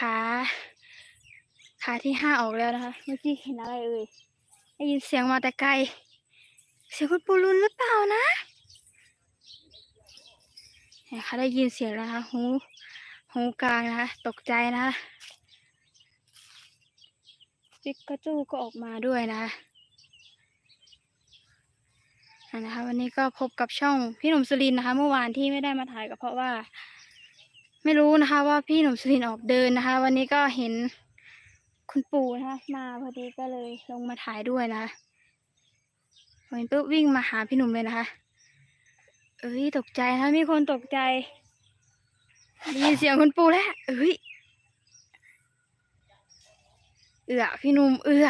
ขาขาที่ห้าออกแล้วนะคะ เมื่อกี้เห็นอะไรเอ่ยได้ยินเสียงมาแต่ไกล เสียงคุณปูรุนหรือเปล่านะเนี่ยค่ะได้ยินเสียงแล้วนะคะหูหูกลางนะคะตกใจนะคะจิกกระจูก็ออกมาด้วยนะคะนะคะวันนี้ก็พบกับช่องพี่หนุ่มสุรินนะคะ เมื่อวานที่ไม่ได้มาถ่ายก็เพราะว่า ไม่รู้นะคะ ว่าพี่หนุ่มสุรินออกเดินนะคะ วันนี้ก็เห็นคุณปู่นะคะ มาพอดีก็เลยลงมาถ่ายด้วยนะคะเห็นปุ๊บวิ่งมาหาพี่หนุ่มเลยนะคะ เอ้ยตกใจนะคะมีคนตกใจได้ยินเสียงคุณปู่แล้วเอ้ยเอือพี่หนุ่มเอือ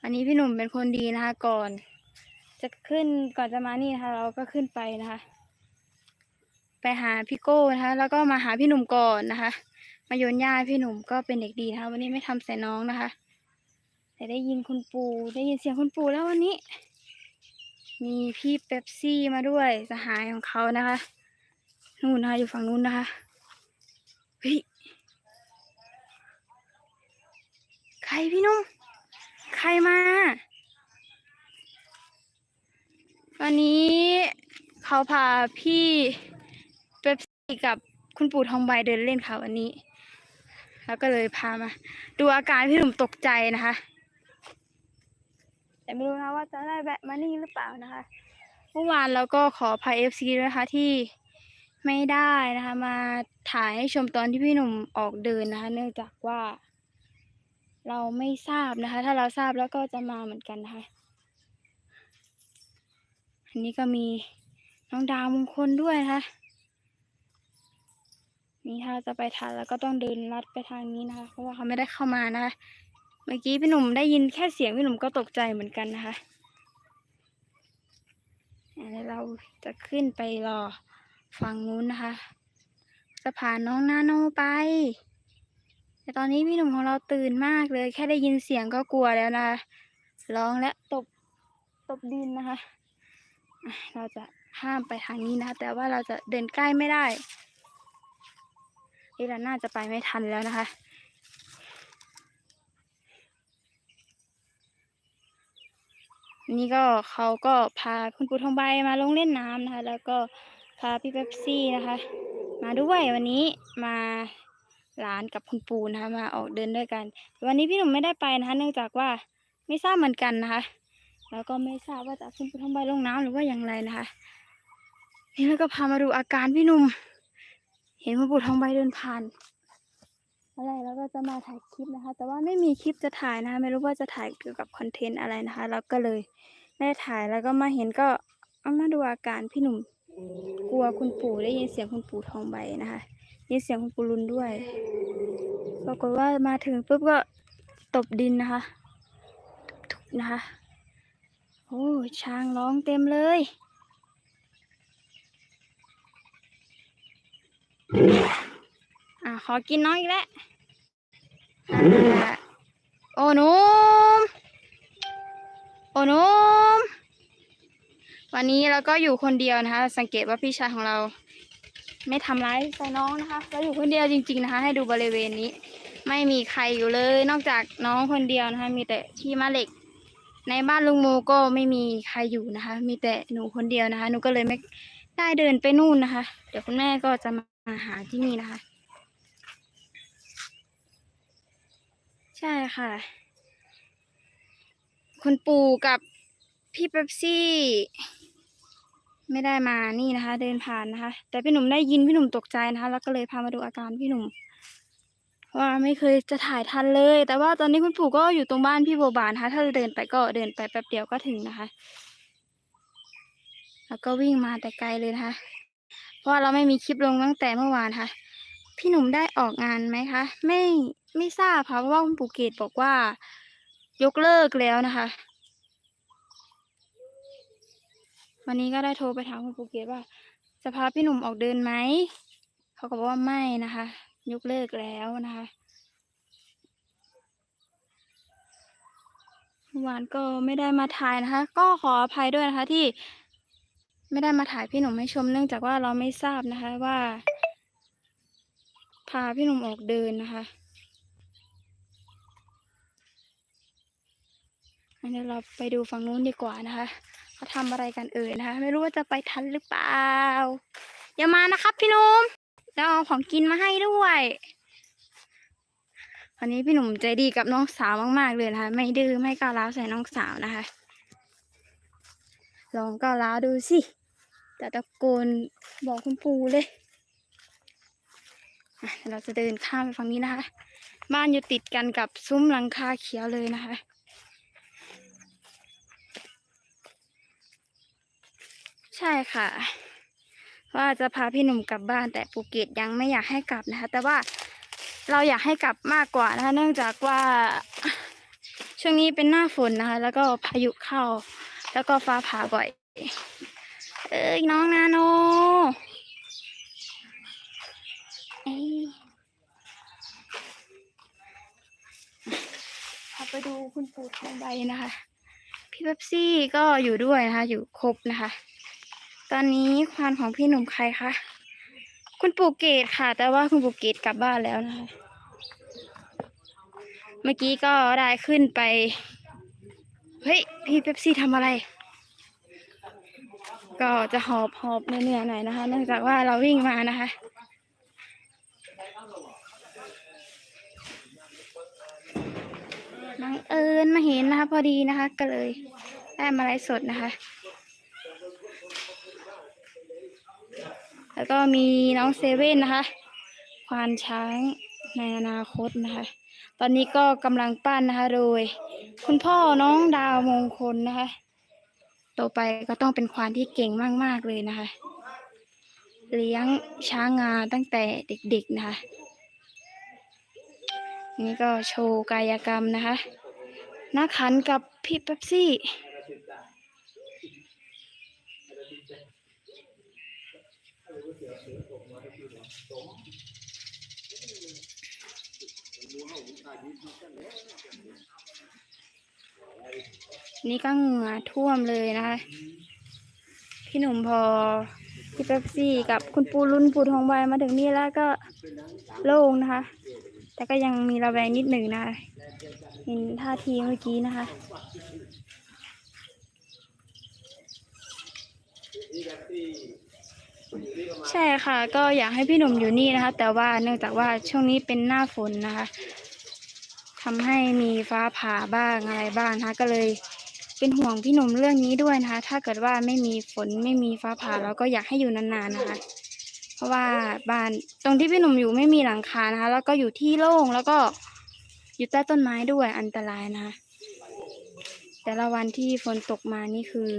วันนี้พี่หนุ่มเป็นคนดีนะคะ ก่อน จะขึ้นก่อนจะมานี่นะคะ เราก็ขึ้นไปนะคะ ไปหาพี่โก้นะคะ แล้วก็มาหาพี่หนุ่มก่อนนะคะ มาโยนหญ้าพี่หนุ่มก็เป็นเด็กดีนะคะ วันนี้ไม่ทำใส่น้องนะคะ แต่ได้ยินคุณปู่ได้ยินเสียงคุณปู่แล้ววันนี้ มีพี่เป๊ปซี่มาด้วยสหายของเขานะคะนู่นนะคะอยู่ฝั่งนู้นนะคะเฮ้ยใครพี่นุ่มใครมาวันนี้เขาพาพี่ กับคุณปู่ทองใบเดินเล่นค่ะวันนี้ แล้วก็เลยพามา ดูอาการพี่หนุ่มตกใจนะคะ แต่ไม่รู้นะว่าจะได้แวะมานี่หรือเปล่านะคะเมื่อวานเราก็ขอพายเอฟซีนะคะที่ไม่ได้นะคะ มาถ่ายให้ชมตอนที่พี่หนุ่มออกเดินนะคะ เนื่องจากว่า เราไม่ทราบนะคะ ถ้าเราทราบแล้วก็จะมาเหมือนกันนะคะอันนี้ก็มีน้องดาวมงคลด้วยนะคะ นี่ถ้าจะไปทันแล้วก็ต้องเดินลัดไปทางนี้นะคะ เพราะว่าเขาไม่ได้เข้ามานะคะ เมื่อกี้พี่หนุ่มได้ยินแค่เสียงพี่หนุ่มก็ตกใจเหมือนกันนะคะอ่าแล้วเราจะขึ้นไปรอฝั่งนู้นนะคะ จะพานน้องนาโนไป แต่ตอนนี้พี่หนุ่มของเราตื่นมากเลย แค่ได้ยินเสียงก็กลัวแล้วนะคะร้องและตบตบดินนะคะอะเราจะห้ามไปทางนี้นะคะ แต่ว่าเราจะเดินใกล้ไม่ได้ นี่เราน่าจะไปไม่ทันแล้วนะคะ นี่ก็เขาก็พาคุณปู่ทองใบมาลงเล่นน้ำนะคะ แล้วก็พาพี่เป๊ปซี่นะคะ มาด้วยวันนี้มาหลานกับคุณปู่นะคะมาออกเดินด้วยกัน วันนี้พี่หนุ่มไม่ได้ไปนะคะ เนื่องจากว่าไม่ทราบเหมือนกันนะคะ แล้วก็ไม่ทราบว่าจะคุณปู่ทองใบลงน้ำหรือว่าอย่างไรนะคะ นี่แล้วก็พามาดูอาการพี่หนุ่ม เห็นคุณปู่ทองใบเดินผ่านอะไรแล้วก็จะมาถ่ายคลิปนะคะ แต่ว่าไม่มีคลิปจะถ่ายนะคะไม่รู้ว่าจะถ่ายเกี่ยวกับคอนเทนต์อะไรนะคะ แล้วก็เลยไม่ได้ถ่ายแล้วก็มาเห็นก็เอามาดูอาการพี่หนุ่มกลัวคุณปู่ได้ยินเสียงคุณปู่ทองใบนะคะได้ยินเสียงคุณปู่รุนด้วยปรากฏว่ามาถึงปุ๊บก็ตบดินนะคะทุบๆนะคะ โอ้ช้างร้องเต็มเลย อะขอกินน้องอีกแล้วโอ้นุ่มโอ้นุ่มวันนี้เราก็อยู่คนเดียวนะคะ สังเกตว่าพี่ชายของเรา ไม่ทำร้ายใส่น้องนะคะเราอยู่คนเดียวจริง ๆนะคะ ให้ดูบริเวณนี้ ไม่มีใครอยู่เลย นอกจากน้องคนเดียวนะคะ มีแต่พี่มาเหล็ก ในบ้านลุงโมก็ไม่มีใครอยู่นะคะ มีแต่หนูคนเดียวนะคะ หนูก็เลยไม่ได้เดินไปนู่นนะคะ เดี๋ยวคุณแม่ก็จะมา หาที่นี่นะคะ ใช่ค่ะ คุณปู่กับพี่เป๊ปซี่ ไม่ได้มานี่นะคะ เดินผ่านนะคะ แต่พี่หนุ่มได้ยินพี่หนุ่มตกใจนะคะ แล้วก็เลยพามาดูอาการพี่หนุ่มว่าไม่เคยจะถ่ายทันเลย แต่ว่าตอนนี้คุณปู่ก็อยู่ตรงบ้านพี่โบบานนะคะถ้าเดินไปก็เดินไปแป๊บเดียวก็ถึงนะคะ แล้วก็วิ่งมาแต่ไกลเลยนะคะ ราะเราไม่มีคลิปลงตั้งแต่เมื่อวานค่ะ พี่หนุ่มได้ออกงานไหมคะ ไม่ไม่ทราบค่ะเพราะว่าคุณปู่เกตบอกว่า ยกเลิกแล้วนะคะ วันนี้ก็ได้โทรไปถามคุณปู่เกตว่า จะพาพี่หนุ่มออกเดินไหมเขาก็บอกว่าไม่นะคะ ยกเลิกแล้วนะคะเมื่อวานก็ไม่ได้มาถ่ายนะคะ ก็ขออภัยด้วยนะคะที่ ไม่ได้มาถ่ายพี่หนุ่มให้ชมเนื่องจากว่าเราไม่ทราบนะคะว่า พาพี่หนุ่มออกเดินนะคะงั้นเดี๋ยวเราไปดูฝั่งนู้นดีกว่านะคะเขาทำอะไรกันเอ่ยนะคะ ไม่รู้ว่าจะไปทันหรือเปล่าอย่ามานะครับ พี่หนุ่มแล้วเอาของกินมาให้ด้วยวันนี้พี่หนุ่มใจดีกับน้องสาวมาก ๆ เลยนะคะ ไม่ดื้อไม่ก้าวร้าวใส่น้องสาวนะคะ ลองก้าวร้าวดูสิ จะตะโกนบอกคุณปู่เลยเดี๋ยวเราจะเดินข้ามไปฝั่งนี้นะคะ บ้านอยู่ติดกันกับซุ้มหลังคาเขียวเลยนะคะ ใช่ค่ะ ว่าจะพาพี่หนุ่มกลับบ้านแต่ภูเก็ตยังไม่อยากให้กลับนะคะ แต่ว่าเราอยากให้กลับมากกว่านะคะ เนื่องจากว่าช่วงนี้เป็นหน้าฝนนะคะ แล้วก็พายุเข้า แล้วก็ฟ้าผ่าบ่อย เอ้ยน้องนาโนเอ้ยพาไปดูคุณปู่ทองใบนะคะ พี่เป๊ปซี่ก็อยู่ด้วยนะคะ อยู่ครบนะคะ ตอนนี้ควานของพี่หนุ่มใครคะ คุณปู่เกตค่ะ แต่ว่าคุณปู่เกตกลับบ้านแล้วนะคะ เมื่อกี้ก็ได้ขึ้นไป เฮ้ย พี่เป๊ปซี่ทำอะไร ก็จะหอบหอบเหนื่อยๆหน่อยนะคะ เนื่องจากว่าเราวิ่งมานะคะ บังเอิญมาเห็นนะคะ พอดีนะคะ ก็เลยได้มาไลฟ์สดนะคะ แล้วก็มีน้องเซเว่นนะคะ ควานช้างในอนาคตนะคะ ตอนนี้ก็กำลังปั้นนะคะ โดย คุณพ่อน้องดาวมงคลนะคะ ต่อไปก็ต้องเป็นควานที่เก่งมากๆเลยนะคะ เลี้ยงช้างงาตั้งแต่เด็กๆนะคะ นี่ก็โชว์กายกรรมนะคะนักขันกับพี่เป๊ปซี่ นี่ก็เหงื่อท่วมเลยนะคะ พี่หนุ่มพอพี่เป๊ปซี่กับคุณปูรุ่นปูทองใบมาถึงนี่แล้วก็โล่งนะคะ แต่ก็ยังมีระแวงนิดหนึ่งนะคะเห็นท่าทีเมื่อกี้นะคะใช่ค่ะ ก็อยากให้พี่หนุ่มอยู่นี่นะคะ แต่ว่าเนื่องจากว่าช่วงนี้เป็นหน้าฝนนะคะ ทำให้มีฟ้าผ่าบ้างอะไรบ้างนะคะก็เลยเป็นห่วงพี่หนุ่มเรื่องนี้ด้วยนะคะ ถ้าเกิดว่าไม่มีฝนไม่มีฟ้าผ่าเราก็อยากให้อยู่นานๆนะคะ เพราะว่าบ้านตรงที่พี่หนุ่มอยู่ไม่มีหลังคานะคะ แล้วก็อยู่ที่โล่งแล้วก็อยู่ใต้ต้นไม้ด้วยอันตรายนะคะ แต่ละวันที่ฝนตกมานี่คือ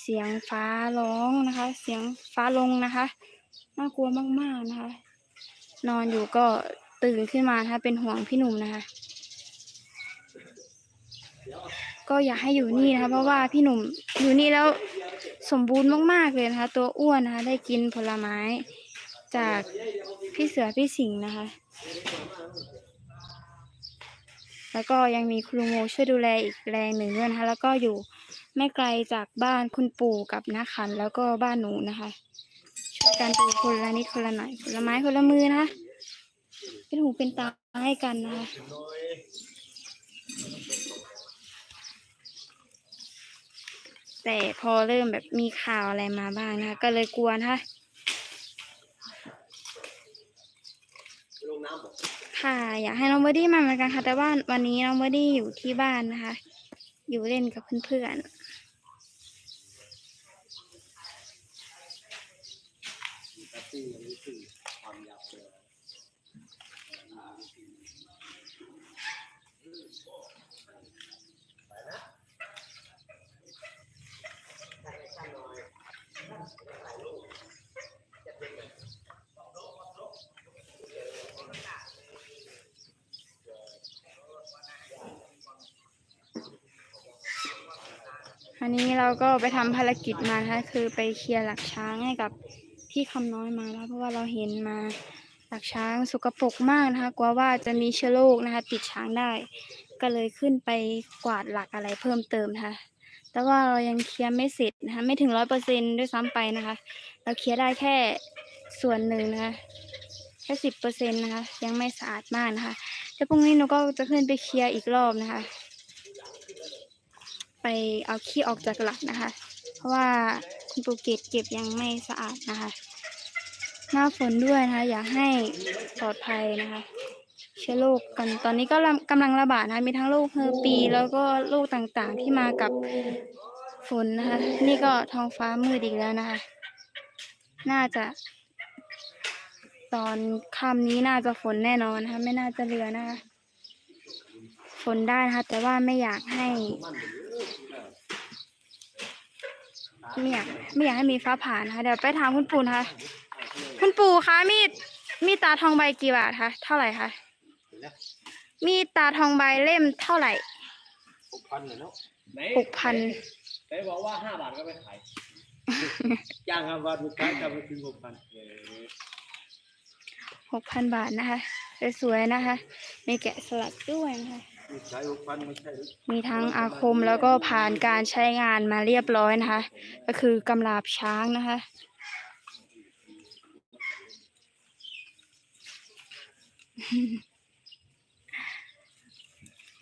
เสียงฟ้าร้องนะคะ เสียงฟ้าลงนะคะน่ากลัวมากๆนะคะ นอนอยู่ก็ตื่นขึ้นมานะคะเป็นห่วงพี่หนุ่มนะคะ ก็อยากให้อยู่นี่นะคะ เพราะว่าพี่หนุ่มอยู่นี่แล้วสมบูรณ์มากๆเลยนะคะ ตัวอ้วนนะคะได้กินผลไม้ จากพี่เสือพี่สิงห์นะคะ แล้วก็ยังมีครูโมช่วยดูแลอีกแรงหนึ่งด้วยนะคะ แล้วก็อยู่ไม่ไกลจากบ้านคุณปู่กับน้าขันแล้วก็บ้านหนูนะคะช่วยกันดูคนละนิดคนละหน่อยคนลไม้คนละมือนะคะเป็นหูเป็นตาให้กันนะคะ แต่พอเริ่มแบบมีข่าวอะไรมาบ้างนะคะก็เลยกลัวนะคะค่ะ อยากให้น้องเบอร์ดี้มาเหมือนกันค่ะ แต่ว่าวันนี้น้องเบอร์ดี้อยู่ที่บ้านนะคะ อยู่เล่นกับเพื่อนๆ อันนี้เราก็ไปทำภารกิจมานะคะคือไปเคลียร์หลักช้างให้กับพี่คำน้อยมาแล้วเพราะว่าเราเห็นมาหลักช้างสกปรกมากนะคะ กลัวว่าจะมีเชื้อโรคนะคะ ติดช้างได้ ก็เลยขึ้นไปกวาดหลักอะไรเพิ่มเติมนะคะแต่ว่าเรายังเคลียร์ไม่เสร็จนะคะไม่ถึงร้อยเปอร์เซ็นด้วยซ้ำไปนะคะ เราเคลียร์ได้แค่ส่วนหนึ่งนะคะแค่สิบเปอร์เซ็นต์นะคะ ยังไม่สะอาดมากนะคะแต่พรุ่งนี้หนูก็จะขึ้นไปเคลียร์อีกรอบนะคะ ไปเอาขี้ออกจากหลักนะคะ เพราะว่าคุณปูเกตเก็บยังไม่สะอาดนะคะ หน้าฝนด้วยนะคะ อยากให้ปลอดภัยนะคะ เชื้อโรคกัน ตอนนี้ก็กำลังระบาดนะคะมีทั้งโรคเฮอร์ปี แล้วก็โรคต่างๆที่มากับฝนนะคะ นี่ก็ท้องฟ้ามืดอีกแล้วนะคะ น่าจะ ตอนค่ำนี้น่าจะฝนแน่นอนนะคะ ไม่น่าจะเหลือนะคะ ฝนได้นะคะ แต่ว่าไม่อยากให้ ไม่อยากไม่อยากให้มีฟ้าผ่านะคะเดี๋ยวไปถามคุณปู่นะคะคุณปู่คะมีดมีดตาทองใบกี่บาทคะเท่าไหร่คะมีดตาทองใบเล่มเท่าไหร่หกพันเลยเนาะไหนหกพันไหนบอกว่าห้าบาทก็ไม่ขายจ้างครับวันสุดท้ายครับไปถึงหกพันเออหกพันบาทนะคะสวยๆนะคะ มีแกะสลักด้วยนะคะ มีทั้งอาคมแล้วก็ผ่านการใช้งานมาเรียบร้อยนะคะ ก็คือกำลาบช้างนะคะ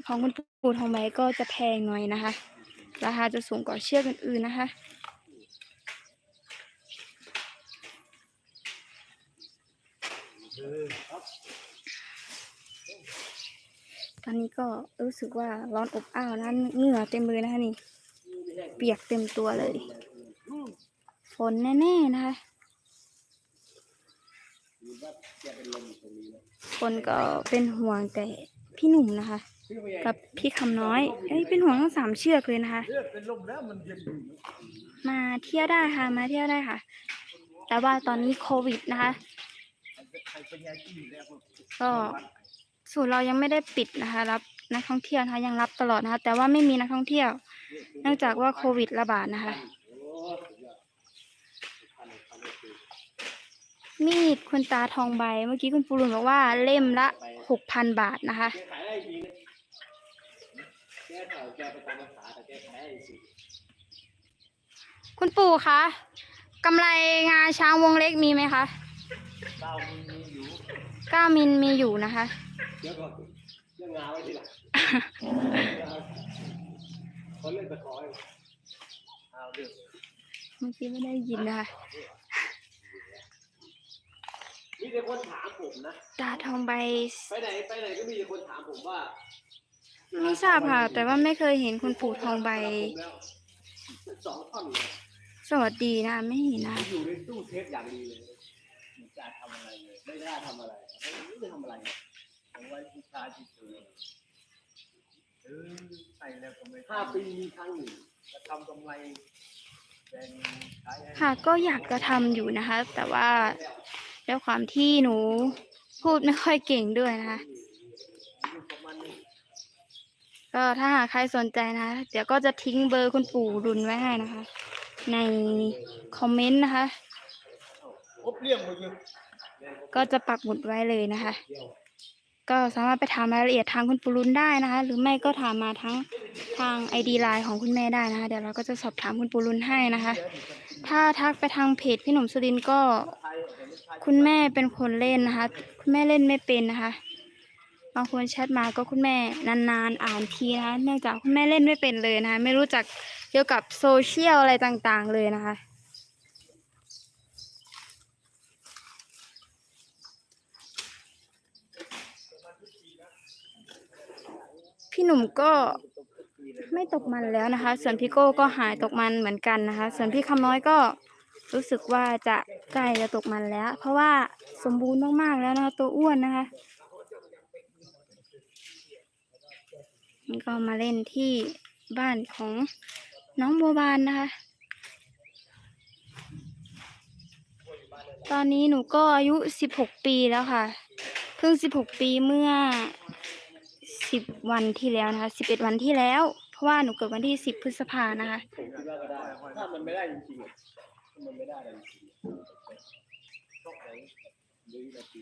ของคุณปู่ทองใบก็จะแพงหน่อยนะคะ ราคาจะสูงกว่าเชือกอื่นๆนะคะ ตอนนี้ ก็รู้สึกว่าร้อนอบอ้าวนะเหงื่อเต็มเลยนะคะนี่ เปียกเต็มตัวเลย ฝนแน่ๆนะคะคนก็เป็นห่วงแต่พี่หนุ่มนะคะ กับพี่คำน้อยเอ้ยเป็นห่วงทั้งสามเชือกเลยนะคะ มาเที่ยวได้ค่ะมาเที่ยวได้ค่ะ แต่ว่าตอนนี้โควิดนะคะ ก็ ศูนย์เรายังไม่ได้ปิดนะคะ รับนักท่องเที่ยวนะคะ ยังรับตลอดนะคะ แต่ว่าไม่มีนักท่องเที่ยว เนื่องจากว่าโควิดระบาดนะคะ มีดคุณตาทองใบ เมื่อกี้คุณปูรุนบอกว่าเล่มละหกพันบาทนะคะแกขายได้จริงนะแกขายแกไปตามภาษาแต่แกขายได้จริงคุณปู่คะกำไรงาช้างวงเล็กมีไหมคะเต้ามีมีอยู่เก้ามิลมีอยู่นะคะเดี๋ยวก่อนเรื่องงานไว้ทีหลังเขาเล่นตะขออยู่เอาเรื่องเมื่อกี้ไม่ได้ยินนะคะมีแต่คนถามผมนะตาทองใบไปไหนไปไหนก็มีแต่คนถามผมว่าไม่ทราบค่ะ แต่ว่าไม่เคยเห็นคุณปู่ทองใบผมแล้วสองท่อนเลยสวัสดีนะ ไม่เห็นนะ อยู่ในตู้เทปอย่างดีเลยไม่กล้าทำอะไรเลย ไม่กล้าทำอะไร ไม่รู้จะทำอะไร ผมไว้บูชาที่เธอเออใส่แล้วก็ไม่ห้าปีมีครั้งหนึ่งจะทำกำไรแดงขายให้ค่ะก็อยากจะทำอยู่นะคะ แต่ว่าด้วยความที่หนูพูดไม่ค่อยเก่งด้วยนะคะ อยู่ประมาณนี้ก็ถ้าหากใครสนใจนะเดี๋ยวก็จะทิ้งเบอร์คุณปู่รุนไว้ให้นะคะ ในคอมเมนต์นะคะอบเลี้ยงมาอยู่ก็จะปักหมุดไว้เลยนะคะ ก็สามารถไปถามรายละเอียดทางคุณปูรุนได้นะคะ หรือไม่ก็ถามมาทั้งทางไอดีไลน์ของคุณแม่ได้นะคะ เดี๋ยวเราก็จะสอบถามคุณปูรุนให้นะคะ ถ้าทักไปทางเพจพี่หนุ่มสุรินก็ คุณแม่เป็นคนเล่นนะคะ คุณแม่เล่นไม่เป็นนะคะ บางคนแชทมาก็คุณแม่นานๆอ่านทีนะคะ เนื่องจากคุณแม่เล่นไม่เป็นเลยนะคะ ไม่รู้จักเกี่ยวกับโซเชียลอะไรต่างๆ เลยนะคะ พี่หนุ่มก็ไม่ตกมันแล้วนะคะ ส่วนพี่โก้ก็หายตกมันเหมือนกันนะคะ ส่วนพี่คำน้อยก็รู้สึกว่าจะใกล้จะตกมันแล้ว เพราะว่าสมบูรณ์มากๆแล้วนะคะ ตัวอ้วนนะคะนี่ก็มาเล่นที่บ้านของน้องบัวบานนะคะ ตอนนี้หนูก็อายุสิบหกปีแล้วค่ะ เพิ่งสิบหกปีเมื่อ สิบวันที่แล้วนะคะสิบเอ็ดวันที่แล้ว เพราะว่าหนูเกิดวันที่สิบพฤษภานะคะถ้ามันไม่ได้จริงๆอะถ้ามันไม่ได้จริงๆต้องไหนหรือนาที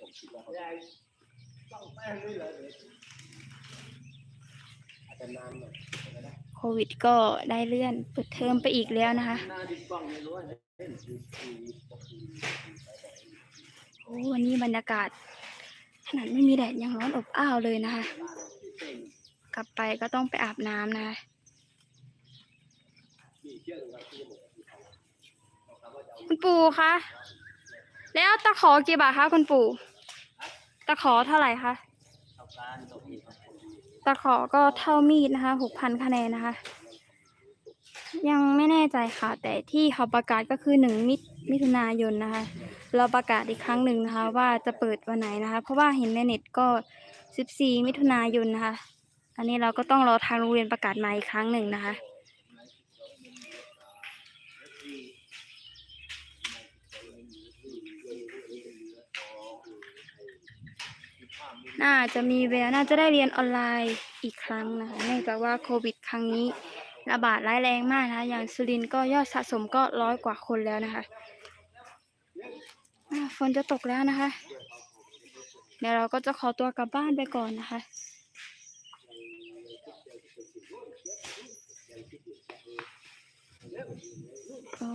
ผมคิดว่าเขาต้องแป้งด้วยเหรอเดี๋ยอาจจะนานหน่อยโควิดก็ได้เลื่อนเปิดเทอมไปอีกแล้วนะคะหน้าดิบกล้องไม่รู้ว่าเล่นคือคือคือโอ้วันนี้บรรยากาศ ขนาดไม่มีแดดยังร้อนอบอ้าวเลยนะคะ กลับไปก็ต้องไปอาบน้ำนะคะคุณปู่คะแล้วตะขอกี่บาทคะคุณปู่ตะขอเท่าไหร่คะตะขอก็เท่ามีดนะคะหกพันคะแนนนะคะ ยังไม่แน่ใจค่ะ แต่ที่เขาประกาศก็คือหนึ่งมิมิถุนายนนะคะ เราประกาศอีกครั้งหนึ่งนะคะ ว่าจะเปิดวันไหนนะคะ เพราะว่าเห็นในเน็ตก็สิบสี่มิถุนายนนะคะ อันนี้เราก็ต้องรอทางโรงเรียนประกาศมาอีกครั้งหนึ่งนะคะน่าจะมีแววน่าจะได้เรียนออนไลน์อีกครั้งนะคะเนื่องจากว่าโควิด ครั้งนี้ ระบาดร้ายแรงมากนะคะอย่างสุรินก็ยอดสะสมก็ร้อยกว่าคนแล้วนะคะฝนจะตกแล้วนะคะ เดี๋ยวเราก็จะขอตัวกลับบ้านไปก่อนนะคะ โอ้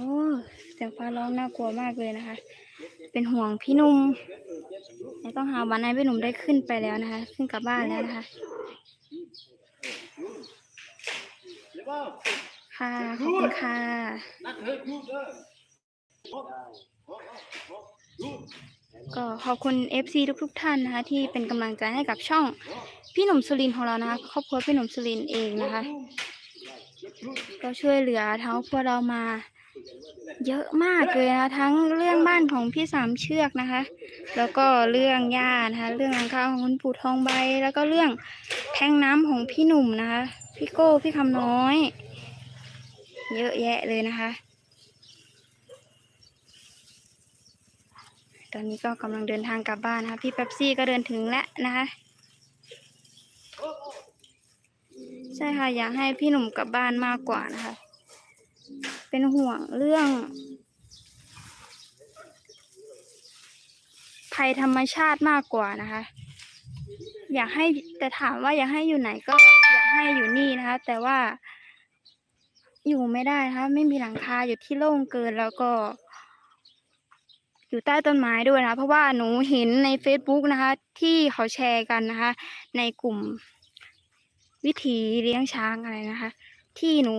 เสียงฟ้าร้องน่ากลัวมากเลยนะคะ เป็นห่วงพี่หนุ่มต้องหาวันไหนพี่หนุ่มได้ขึ้นไปแล้วนะคะ ขึ้นกลับบ้านแล้วนะคะ ค่ะ ขอบคุณค่ะนักเฮ้ยพูดเด้อก็ขอบคุณ FC ทุกๆท่านนะคะ ที่เป็นกำลังใจให้กับช่องพี่หนุ่มสุรินทร์ของเรานะคะครอบครัวพี่หนุ่มสุรินทร์เองนะคะ ก็ช่วยเหลือทั้งพวกเรามา เยอะมากเลยนะคะทั้งเรื่องบ้านของพี่สามเชือกนะคะ แล้วก็เรื่องย่านะคะ เรื่องหลังคาของคุณปู่ทองใบ แล้วก็เรื่องแทงน้ำของพี่หนุ่มนะคะ พี่โก้พี่คำน้อย เยอะแยะเลยนะคะ ตอนนี้ก็กำลังเดินทางกลับบ้านนะคะ พี่เป๊ปซี่ก็เดินถึงแล้วนะคะใช่ค่ะ อยากให้พี่หนุ่มกลับบ้านมากกว่านะคะ เป็นห่วงเรื่อง ภัยธรรมชาติมากกว่านะคะ อยากให้แต่ถามว่าอยากให้อยู่ไหนก็ ให้อยู่นี่นะคะ แต่ว่า อยู่ไม่ได้นะคะไม่มีหลังคาอยู่ที่โล่งเกินแล้วก็ อยู่ใต้ต้นไม้ด้วยนะคะเพราะว่าหนูเห็นใน Facebook นะคะ ที่เขาแชร์กันนะคะ ในกลุ่ม วิถีเลี้ยงช้างอะไรนะคะ ที่หนู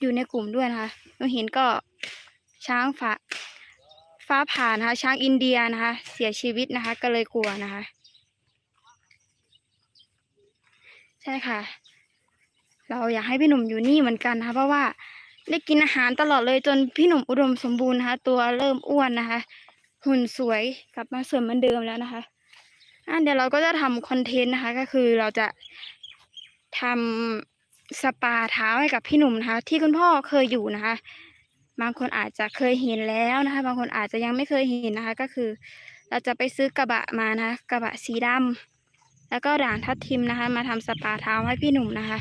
อยู่ในกลุ่มด้วยนะคะหนูเห็นก็ช้างฟ้าฟ้าผ่านะคะช้างอินเดียนะคะ เสียชีวิตนะคะ ก็เลยกลัวนะคะ ใช่ค่ะ เราอยากให้พี่หนุ่มอยู่นี่เหมือนกันนะคะเพราะว่าได้กินอาหารตลอดเลยจนพี่หนุ่มอุดมสมบูรณ์นะคะ ตัวเริ่มอ้วนนะคะ หุ่นสวยกลับมาสวยเหมือนเดิมแล้วนะคะอะเดี๋ยวเราก็จะทำคอนเทนต์นะคะ ก็คือเราจะทำสปาเท้าให้กับพี่หนุ่มนะคะ ที่คุณพ่อเคยอยู่นะคะ บางคนอาจจะเคยเห็นแล้วนะคะ บางคนอาจจะยังไม่เคยเห็นนะคะ ก็คือ เราจะไปซื้อกระบะมานะะกระบะสีดำ แล้วก็ด่างทับทิมนะคะ มาทำสปาเท้าให้พี่หนุ่มนะคะ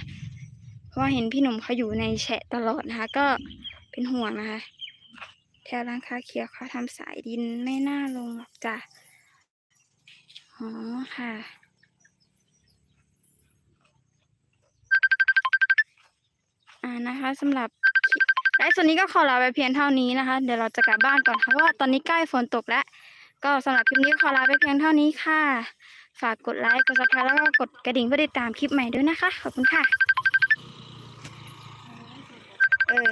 เพราะว่าเห็นพี่หนุ่มเขาอยู่ในแฉะตลอดนะคะ ก็เป็นห่วงนะคะ แถวร้านค้าเขียวเขาทำสายดินไม่น่าลงหรอกจ้ะอ๋อค่ะอ่านะคะสำหรับไลฟ์ส่วนนี้ก็ขอลาไปเพียงเท่านี้นะคะ เดี๋ยวเราจะกลับบ้านก่อนเพราะว่าตอนนี้ใกล้ฝนตกแล้ว ก็สำหรับคลิปนี้ขอลาไปเพียงเท่านี้ค่ะ ฝากกดไลค์ กดซับสไครต์แล้วก็กดกระดิ่งเพื่อติดตามคลิปใหม่ด้วยนะคะ ขอบคุณค่ะ เออ